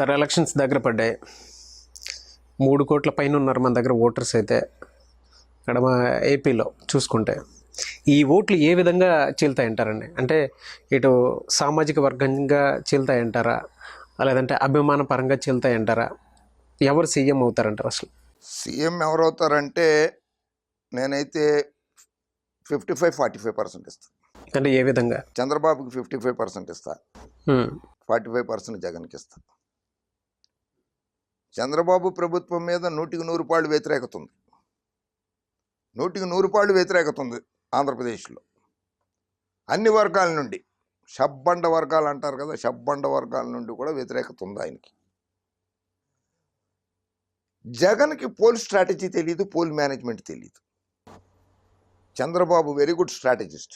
Sir elections దగ్గర పడ్డాయి. మూడు కోట్ల పైన ఉన్నారు మన దగ్గర ఓటర్స్ అయితే. ఇక్కడ మా ఏపీలో చూసుకుంటే. ఈ ఓట్లు ఏ విధంగా చీలుతాయంటారండి? అంటే ఇటు సామాజిక వర్గంగా చీలుతాయంటారా? లేదంటే అభిమాన పరంగా చీలుతాయంటారా? ఎవరు సీఎం అవుతారంటారు అసలు? సీఎం ఎవరవుతారంటే నేనైతే fifty five forty five percent ఇస్తా. అంటే ఏ విధంగా? చంద్రబాబుకి ఫిఫ్టీ ఫైవ్ పర్సెంట్ ఇస్తా. ఫార్టీ ఫైవ్ పర్సెంట్ జగన్కి ఇస్తా. చంద్రబాబు ప్రభుత్వం మీద నూటికి నూరు పాళ్ళు వ్యతిరేకత ఉంది నూటికి నూరు పాళ్ళు వ్యతిరేకత ఉంది ఆంధ్రప్రదేశ్లో. అన్ని వర్గాల నుండి షబ్బండ వర్గాలు అంటారు కదా షబ్బండ వర్గాల నుండి కూడా వ్యతిరేకత ఉంది ఆయనకి. జగన్కి పోల్ స్ట్రాటజీ తెలియదు పోల్ మేనేజ్మెంట్ తెలియదు Chandrababu very good strategist.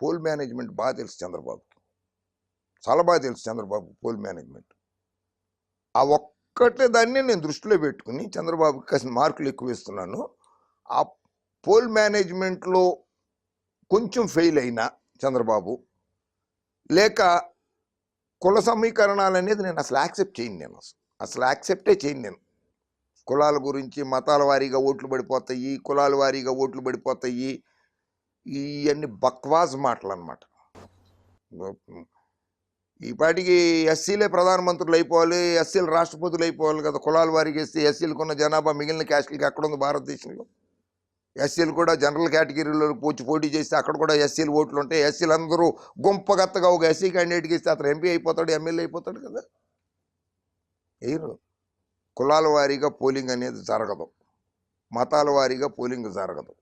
Poll management బాగా తెలుసు చంద్రబాబుకి. చాలా బాగా తెలుసు చంద్రబాబు పోల్ మేనేజ్మెంట్. ఆ ఒక్క దాన్ని నేను దృష్టిలో పెట్టుకుని చంద్రబాబుకి కాసిన మార్కులు ఎక్కువ ఇస్తున్నాను. ఆ పోల్ మేనేజ్మెంట్లో కొంచెం ఫెయిల్ అయినా చంద్రబాబు లేక కుల సమీకరణాలు అనేది నేను అసలు యాక్సెప్ట్ చేయను నేను అసలు. అసలు యాక్సెప్టే చేయను నేను. కులాల గురించి మతాల వారీగా ఓట్లు పడిపోతాయి కులాల వారీగా ఓట్లు పడిపోతాయి ఇవన్నీ బక్వాజ్ మాటలు అనమాట ఈపాటికి ఎస్సీలే ప్రధానమంత్రులు అయిపోవాలి ఎస్సీలు రాష్ట్రపతులు అయిపోవాలి కదా. కులాల వారికి ఎస్సీ ఎస్సీలకు ఉన్న జనాభా మిగిలిన క్యాస్ట్లకి ఎక్కడ ఉంది భారతదేశంలో ఎస్సీలు కూడా జనరల్ కేటగిరీలో పోచి పోటీ చేస్తే అక్కడ కూడా ఎస్సీలు ఓట్లు ఉంటాయి ఎస్సీలు అందరూ గుంపగత్తగా ఒక ఎస్సీ క్యాండిడేట్కి ఇస్తే అతను ఎంపీ అయిపోతాడు ఎమ్మెల్యే అయిపోతాడు కదా. వేయరు కులాల వారీగా పోలింగ్ అనేది జరగదు. మతాల వారీగా పోలింగ్ జరగదు.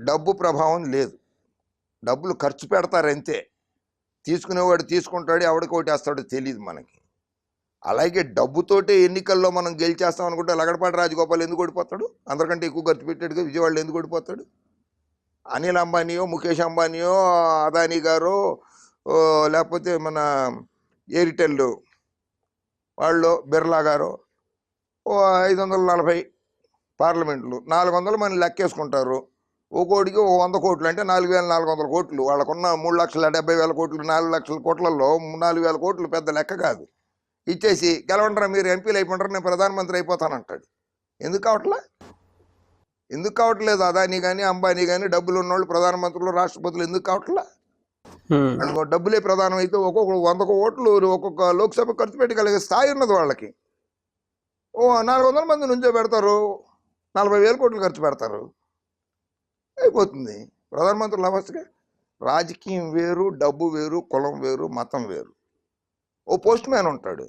డబ్బు ప్రభావం లేదు. డబ్బులు ఖర్చు పెడతారంతే తీసుకునేవాడు తీసుకుంటాడు ఎవడికి ఓటేస్తాడో తెలియదు మనకి. అలాగే డబ్బుతోటే ఎన్నికల్లో మనం గెలిచేస్తాం అనుకుంటే లగడపాటి రాజగోపాల్ ఎందుకు ఓడిపోతాడు? అందరికంటే ఎక్కువ ఖర్చు పెట్టాడుగా విజయవాడలో ఎందుకు ఓడిపోతాడు? అనిల్ అంబానీయో ముఖేష్ అంబానీయో అదానీ గారు లేకపోతే మన ఎయిర్టెల్ వాళ్ళు బిర్లా గారు ఓ ఐదు వందల నలభై పార్లమెంట్లు నాలుగు వందలు మనం లెక్కేసుకుంటారు. ఓ కోటికి ఓ వంద కోట్లు అంటే నాలుగు వేల నాలుగు వందల కోట్లు. వాళ్ళకున్న మూడు లక్షల డెబ్బై వేల కోట్లు నాలుగు లక్షల కోట్లలో నాలుగు వేల కోట్లు పెద్ద లెక్క కాదు. ఇచ్చేసి గెలవంటారా మీరు ఎంపీలు అయిపోంటారు నేను ప్రధానమంత్రి అయిపోతానంటాడు. ఎందుకు కావట్లే? ఎందుకు కావట్లేదు అదానీ కానీ అంబానీ కానీ డబ్బులు ఉన్నోళ్ళు ప్రధానమంత్రులు రాష్ట్రపతులు ఎందుకు కావట్లే? డబ్బులే ప్రధానం అయితే ఒక్కొక్క వందకు ఓట్లు ఒక్కొక్క లోక్సభ ఖర్చు పెట్టగలిగే స్థాయి ఉన్నది వాళ్ళకి. ఓ నాలుగు వందల మంది నుంచో పెడతారు నలభై వేల కోట్లు ఖర్చు పెడతారు. అయిపోతుంది. ప్రధానమంత్రి అవస్థగా రాజకీయం వేరు డబ్బు వేరు కులం వేరు మతం వేరు. ఓ పోస్ట్ మ్యాన్ ఉంటాడు.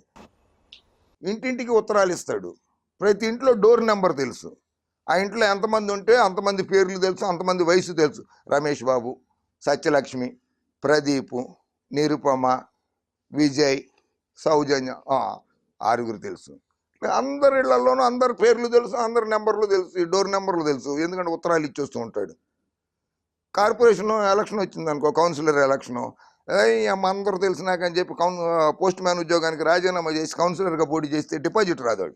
ఇంటింటికి ఉత్తరాలు ఇస్తాడు. ప్రతి ఇంట్లో డోర్ నెంబర్ తెలుసు. ఆ ఇంట్లో ఎంతమంది ఉంటే అంతమంది పేర్లు తెలుసు అంతమంది వయసు తెలుసు. రమేష్ బాబు సత్యలక్ష్మి ప్రదీప్ నిరుపమ విజయ్ సౌజన్య ఆరుగురు తెలుసు. అందరి ఇళ్ళలోనూ అందరి పేర్లు తెలుసు అందరి నెంబర్లు తెలుసు డోర్ నెంబర్లు తెలుసు. ఎందుకంటే ఉత్తరాలు ఇచ్చేస్తూ ఉంటాడు. కార్పొరేషన్ ఎలక్షన్ వచ్చింది అనుకో కౌన్సిలర్ ఎలక్షను. అమ్మ అందరూ తెలిసినాక అని చెప్పి కౌన్ పోస్ట్ మ్యాన్ ఉద్యోగానికి రాజీనామా చేసి కౌన్సిలర్గా పోటీ చేస్తే deposit రాదాడు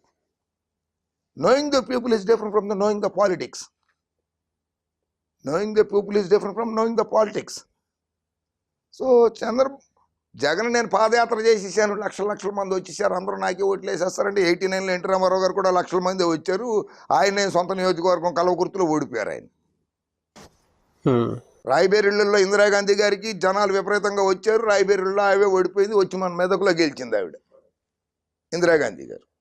knowing the people is different from the knowing the politics knowing the people is different from knowing the politics so Chandra Jagan నేను పాదయాత్ర చేసేసాను. లక్షల లక్షల మంది వచ్చేసారు. అందరూ నాకే ఓట్లు వేసేస్తారంటే ఎయిటీ నైన్లో ఎన్టీ రామారావు గారు కూడా లక్షల మంది వచ్చారు. ఆయన సొంత నియోజకవర్గం కలవకుర్తిలో ఓడిపోయారు ఆయన. రాయబేరిళ్ళల్లో ఇందిరాగాంధీ గారికి జనాలు విపరీతంగా వచ్చారు. రాయబేరిళ్ళలో ఆవే ఓడిపోయింది. వచ్చి మన మెదకులో గెలిచింది ఆవిడ. ఇందిరాగాంధీ గారు.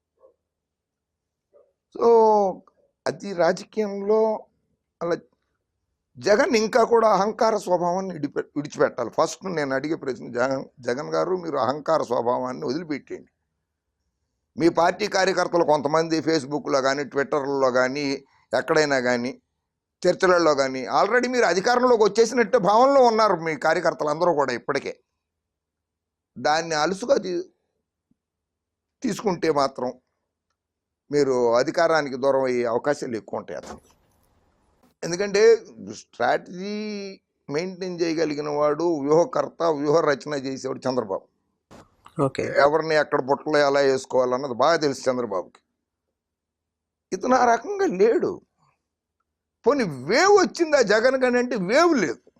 సో అది రాజకీయంలో అలా జగన్ ఇంకా కూడా అహంకార స్వభావాన్ని విడిపె విడిచిపెట్టాలి. ఫస్ట్ నేను అడిగే ప్రశ్న జగన్ జగన్ గారు మీరు అహంకార స్వభావాన్ని వదిలిపెట్టేయండి. మీ పార్టీ కార్యకర్తలు కొంతమంది ఫేస్బుక్లో కానీ ట్విట్టర్లో కానీ ఎక్కడైనా కానీ చర్చలలో కానీ ఆల్రెడీ మీరు అధికారంలోకి వచ్చేసినట్టు భావనలో ఉన్నారు మీ కార్యకర్తలు అందరూ కూడా ఇప్పటికే. దాన్ని అలుసుగా తీసుకుంటే మాత్రం మీరు అధికారానికి దూరం అయ్యే అవకాశాలు ఎక్కువ ఉంటాయి అతను ఎందుకంటే స్ట్రాటజీ మెయింటైన్ చేయగలిగిన వాడు వ్యూహకర్త వ్యూహ రచన చేసేవాడు చంద్రబాబు. ఓకే. ఎవరిని ఎక్కడ బుట్టలో ఎలా వేసుకోవాలన్నది బాగా తెలుసు చంద్రబాబుకి. ఇతను ఆ రకంగా లేడు. పోనీ వేవ్ వచ్చిందా జగన్ కానీ అంటే వేవ్ లేదు.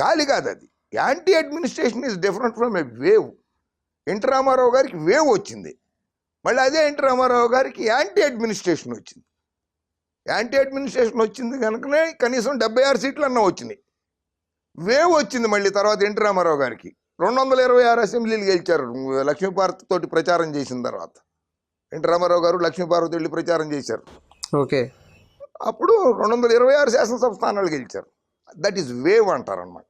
గాలి కాదు అది. Anti administration is different from a wave. N T Rama Rao గారికి వేవ్ వచ్చింది. మళ్ళీ అదే ఎన్టీ రామారావు గారికి యాంటీ అడ్మినిస్ట్రేషన్ వచ్చింది. యాంటీ అడ్మినిస్ట్రేషన్ వచ్చింది కనుకనే కనీసం డెబ్బై ఆరు సీట్లు అన్న వచ్చినాయి. వేవ్ వచ్చింది మళ్ళీ తర్వాత ఎన్టీ రామారావు గారికి. రెండు వందల ఇరవై ఆరు అసెంబ్లీలు గెలిచారు. లక్ష్మీపార్వతి తోటి ప్రచారం చేసిన తర్వాత. ఎన్టీ రామారావు గారు లక్ష్మీపార్వతి వెళ్ళి ప్రచారం చేశారు. ఓకే. అప్పుడు రెండు వందల ఇరవై ఆరు శాసనసభ స్థానాలు గెలిచారు. దట్ ఈస్ వేవ్ అంటారు అనమాట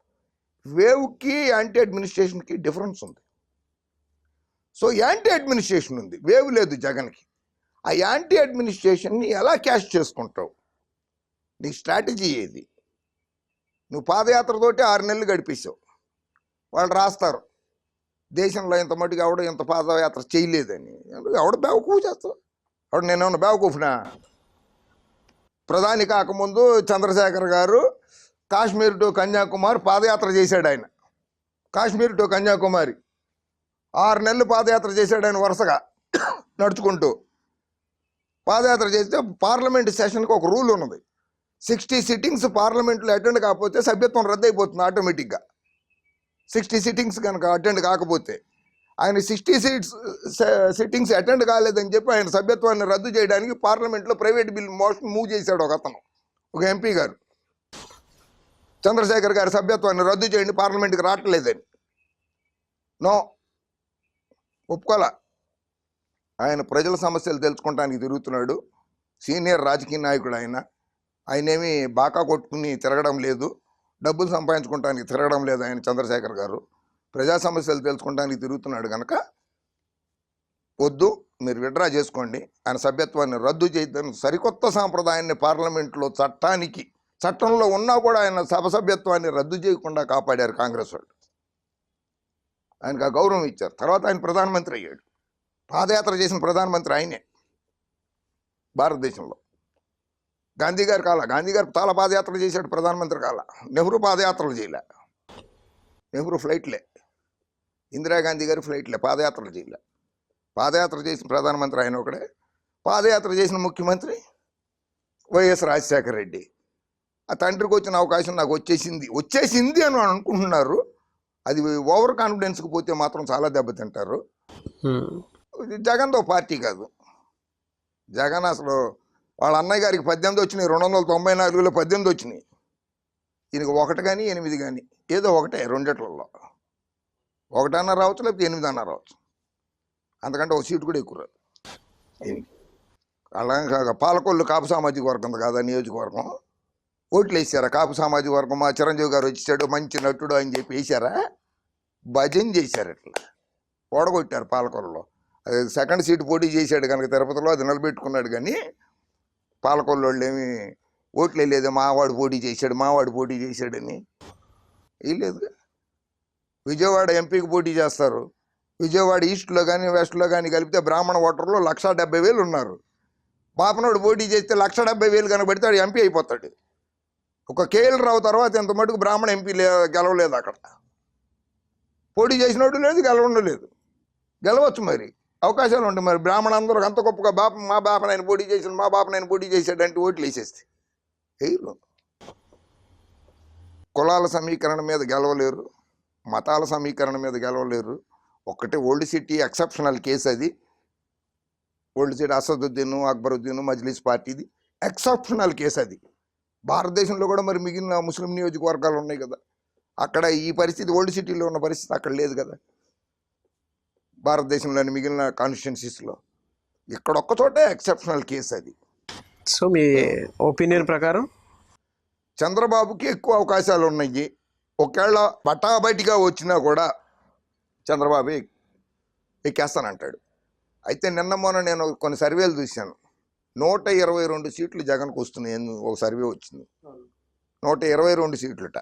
వేవ్కి యాంటీ అడ్మినిస్ట్రేషన్కి డిఫరెన్స్ ఉంది. సో యాంటీ అడ్మినిస్ట్రేషన్ ఉంది. వేవ్ లేదు జగన్కి. ఆ యాంటీ అడ్మినిస్ట్రేషన్ని ఎలా క్యాష్ చేసుకుంటావు? నీ స్ట్రాటజీ ఏది? నువ్వు పాదయాత్రతోటి ఆరు నెలలు గడిపేశావు. వాళ్ళు రాస్తారు. దేశంలో ఇంత మటుకు ఎవడు ఇంత పాదయాత్ర చేయలేదని. ఎవడ బేవకూఫ్ చేస్తావు ఎవడు నేనేమన్నా బేవకూఫ్నా ప్రధాని కాకముందు చంద్రశేఖర్ గారు కాశ్మీర్ టు కన్యాకుమారి పాదయాత్ర చేశాడు ఆయన. కాశ్మీర్ టు కన్యాకుమారి. ఆరు నెలలు పాదయాత్ర చేశాడు ఆయన వరుసగా. నడుచుకుంటూ. పాదయాత్ర చేస్తే పార్లమెంట్ సెషన్కి ఒక రూల్ ఉన్నది. సిక్స్టీ సిట్టింగ్స్ పార్లమెంట్లో అటెండ్ కాకపోతే సభ్యత్వం రద్దు అయిపోతుంది ఆటోమేటిక్గా. సిక్స్టీ సిట్టింగ్స్ కనుక అటెండ్ కాకపోతే ఆయన సిక్స్టీ సీట్స్ సిట్టింగ్స్ అటెండ్ కాలేదని చెప్పి ఆయన సభ్యత్వాన్ని రద్దు చేయడానికి పార్లమెంట్లో ప్రైవేట్ బిల్ మోషన్ మూవ్ చేశాడు ఒక అతను ఒక ఎంపీ గారు. చంద్రశేఖర్ గారి సభ్యత్వాన్ని రద్దు చేయండి పార్లమెంట్కి రావట్లేదని. నో. ఒప్పుకోలే ఆయన ప్రజల సమస్యలు తెలుసుకోవటానికి తిరుగుతున్నాడు. సీనియర్ రాజకీయ నాయకుడు ఆయన ఆయనేమి బాకా కొట్టుకుని తిరగడం లేదు. డబ్బులు సంపాదించుకోవటానికి తిరగడం లేదు ఆయన చంద్రశేఖర్ గారు. ప్రజా సమస్యలు తెలుసుకోవడానికి తిరుగుతున్నాడు కనుక వద్దు మీరు విడ్రా చేసుకోండి. ఆయన సభ్యత్వాన్ని రద్దు చేయద్దని సరికొత్త సాంప్రదాయాన్ని పార్లమెంట్లో చట్టానికి చట్టంలో ఉన్నా కూడా ఆయన సభ సభ్యత్వాన్ని రద్దు చేయకుండా కాపాడారు కాంగ్రెస్ వాళ్ళు. ఆయనకు ఆ గౌరవం ఇచ్చారు. తర్వాత ఆయన ప్రధానమంత్రి అయ్యాడు. పాదయాత్ర చేసిన ప్రధానమంత్రి ఆయనే భారతదేశంలో. గాంధీ గారు కాల గాంధీ గారు తాళ పాదయాత్రలు చేశాడు ప్రధానమంత్రి కాల. నెహ్రూ పాదయాత్రలు చేయలే. నెహ్రూ ఫ్లైట్లే. ఇందిరాగాంధీ గారు ఫ్లైట్లే పాదయాత్రలు చేయలే. పాదయాత్ర చేసిన ప్రధానమంత్రి ఆయన ఒకడే. పాదయాత్ర చేసిన ముఖ్యమంత్రి వైఎస్ రాజశేఖర రెడ్డి. ఆ తండ్రికి వచ్చిన అవకాశం నాకు వచ్చేసింది. వచ్చేసింది అని అనుకుంటున్నారు. అది ఓవర్ కాన్ఫిడెన్స్కి పోతే మాత్రం చాలా దెబ్బతింటారు. జగన్తో పార్టీ కాదు. జగన్ అసలు వాళ్ళ అన్నయ్య గారికి పద్దెనిమిది వచ్చినాయి రెండు వందల తొంభై నాలుగులో పద్దెనిమిది వచ్చినాయి. ఈయనకి ఒకటి కానీ ఎనిమిది కానీ ఏదో ఒకటే రెండిట్లలో. ఒకటన్నా రావచ్చు లేకపోతే ఎనిమిది అన్నా రావచ్చు. అంతకంటే ఒక సీటు కూడా ఎక్కువ రాదు. అలాగే కాక పాలకొల్లు కాపు సామాజిక వర్గం కదా నియోజకవర్గం. ఓట్లు వేసారా? కాపు సామాజిక వర్గం మా చిరంజీవి గారు వచ్చాడు మంచి నటుడు అని చెప్పి వేసారా? భజన చేశారు ఇట్లా ఓడగొట్టారు పాలకొల్లులో. సెకండ్ సీట్ పోటీ చేశాడు కనుక తిరుపతిలో అది నిలబెట్టుకున్నాడు కానీ పాలకొల్లు వాళ్ళు ఏమి ఓట్లు వేయలేదు. మావాడు పోటీ చేశాడు మావాడు పోటీ చేశాడని లేదు. విజయవాడ ఎంపీకి పోటీ చేస్తారు. విజయవాడ ఈస్ట్లో కానీ వెస్ట్లో కానీ కలిపితే బ్రాహ్మణ ఓటర్లు లక్ష డెబ్బై వేలు ఉన్నారు. బాపనోడు పోటీ చేస్తే లక్ష డెబ్బై వేలు కనబడితే వాడు ఎంపీ అయిపోతాడు. ఒక కేఎల్ రావు తర్వాత ఇంత మటుకు బ్రాహ్మణ ఎంపీ గెలవలేదు అక్కడ. పోటీ చేసినోడు లేదు గెలవడం లేదు. గెలవచ్చు మరి. అవకాశాలు ఉంటాయి మరి బ్రాహ్మణందరూ అంత గొప్పగా బాప మా బాపనైన పోటీ చేసిన మా బాపనైన పోటీ చేశాడంటే ఓట్లు వేసేస్తే. వేయరు కులాల సమీకరణ మీద గెలవలేరు మతాల సమీకరణ మీద గెలవలేరు. ఒక్కటే ఓల్డ్ సిటీ ఎక్సెప్షనల్ కేసు అది. ఓల్డ్ సిటీ అసదుద్దీన్ అక్బరుద్దీన్ మజ్లిస్ పార్టీది. ఎక్సెప్షనల్ కేసు అది. భారతదేశంలో కూడా మరి మిగిలిన ముస్లిం నియోజకవర్గాలు ఉన్నాయి కదా. అక్కడ ఈ పరిస్థితి ఓల్డ్ సిటీలో ఉన్న పరిస్థితి అక్కడ లేదు కదా. భారతదేశంలోని మిగిలిన కాన్స్టిట్యున్సీస్లో ఇక్కడ ఒక్క చోటే ఎక్సెప్షనల్ కేసు అది. సో మీ ఒపీనియన్ ప్రకారం? చంద్రబాబుకి ఎక్కువ అవకాశాలు ఉన్నాయి ఒకవేళ బటాబయటిగా వచ్చినా కూడా చంద్రబాబు ఎక్- ఎక్కేస్తానంటాడు. అయితే నిన్న మొన్న నేను కొన్ని సర్వేలు చూశాను. నూట ఇరవై రెండు సీట్లు జగన్కు వస్తున్నాయి ఒక సర్వే వచ్చింది. నూట ఇరవై రెండు సీట్లుట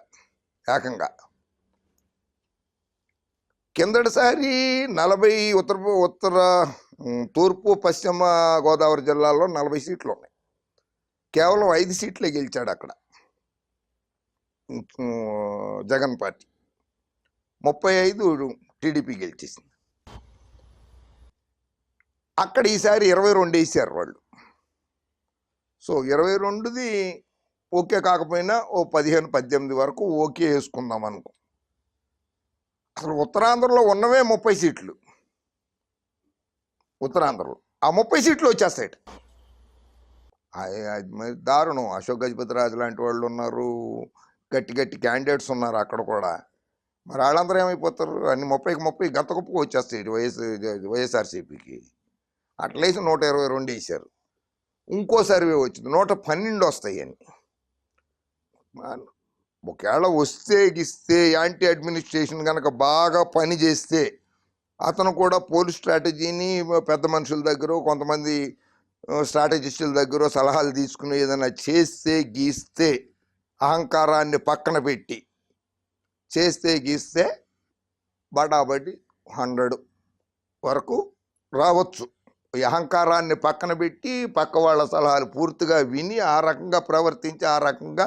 ఏకంగా. కిందటిసారి నలభై ఉత్తర ఉత్తర తూర్పు పశ్చిమ గోదావరి జిల్లాల్లో నలభై సీట్లు ఉన్నాయి. కేవలం ఐదు సీట్లే గెలిచాడు అక్కడ. జగన్ పార్టీ. ముప్పై ఐదు టీడీపీ గెలిచేసింది. అక్కడ ఈసారి ఇరవై రెండు వేసారు వాళ్ళు. సో ఇరవై రెండుది ఓకే కాకపోయినా ఓ పదిహేను పద్దెనిమిది వరకు ఓకే వేసుకుందాం అనుకో. అసలు ఉత్తరాంధ్రలో ఉన్నవే ముప్పై సీట్లు. ఉత్తరాంధ్రలో. ఆ ముప్పై సీట్లు వచ్చేస్తాయట. అయ్ అది మరి దారుణం. అశోక్ గజపతి రాజు లాంటి వాళ్ళు ఉన్నారు. గట్టి గట్టి క్యాండిడేట్స్ ఉన్నారు అక్కడ కూడా. మరి వాళ్ళందరూ ఏమైపోతారు? అన్ని ముప్పైకి ముప్పై గత గొప్పకు వచ్చేస్తాయి వైఎస్ వైఎస్ఆర్సీపీకి. అట్లేసి నూట ఇరవై రెండు వేసారు ఇంకో సర్వే వచ్చింది. నూట పన్నెండు వస్తాయి అని. ఒకవేళ వస్తే గిస్తే యాంటీ అడ్మినిస్ట్రేషన్ కనుక బాగా పని చేస్తే అతను కూడా పోలీస్ స్ట్రాటజీని పెద్ద మనుషుల దగ్గర కొంతమంది స్ట్రాటజిస్టుల దగ్గర సలహాలు తీసుకుని ఏదైనా చేస్తే గీస్తే అహంకారాన్ని పక్కన పెట్టి చేస్తే గీస్తే బడాబడి హండ్రెడ్ వరకు రావచ్చు. ఈ అహంకారాన్ని పక్కన పెట్టి పక్క వాళ్ళ సలహాలు పూర్తిగా విని ఆ రకంగా ప్రవర్తించి ఆ రకంగా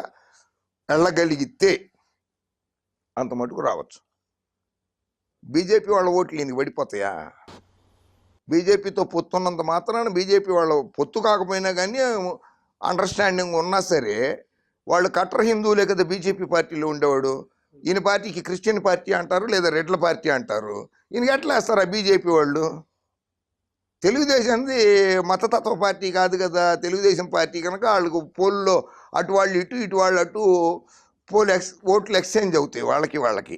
వెళ్ళగలిగితే అంత మటుకు రావచ్చు. బీజేపీ వాళ్ళ ఓట్లు ఈయనకి పడిపోతాయా? బీజేపీతో పొత్తున్నంత మాత్రాన బీజేపీ వాళ్ళ పొత్తు కాకపోయినా కానీ అండర్స్టాండింగ్ ఉన్నా సరే వాళ్ళు కట్టర్ హిందువులే కదా బీజేపీ పార్టీలో ఉండేవాడు. ఈయన పార్టీకి క్రిస్టియన్ పార్టీ అంటారు లేదా రెడ్ల పార్టీ అంటారు. ఈయనకి ఎట్లా వేస్తారు ఆ బీజేపీ వాళ్ళు? తెలుగుదేశంది మతతత్వ పార్టీ కాదు కదా. తెలుగుదేశం పార్టీ కనుక వాళ్ళకు పోల్లో అటు వాళ్ళు ఇటు ఇటు వాళ్ళు అటు పోల్ ఎక్స్ ఓట్లు ఎక్స్చేంజ్ అవుతాయి వాళ్ళకి వాళ్ళకి.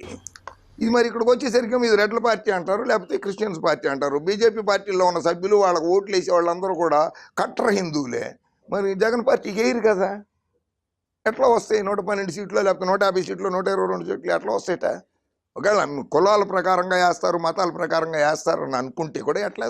ఇది మరి ఇక్కడికి వచ్చేసరికి మీరు రెడ్ల పార్టీ అంటారు లేకపోతే క్రిస్టియన్స్ పార్టీ అంటారు. బీజేపీ పార్టీలో ఉన్న సభ్యులు వాళ్ళకి ఓట్లు వేసే వాళ్ళందరూ కూడా కట్ర హిందువులే. మరి జగన్ పార్టీకి వేయరు కదా. ఎట్లా వస్తాయి నూట పన్నెండు సీట్లు లేకపోతే నూట యాభై సీట్లు నూట ఇరవై రెండు సీట్లు ఎట్లా వస్తాయట? ఒకవేళ కులాల ప్రకారంగా వేస్తారు మతాల ప్రకారంగా వేస్తారు అని అనుకుంటే కూడా ఎట్లా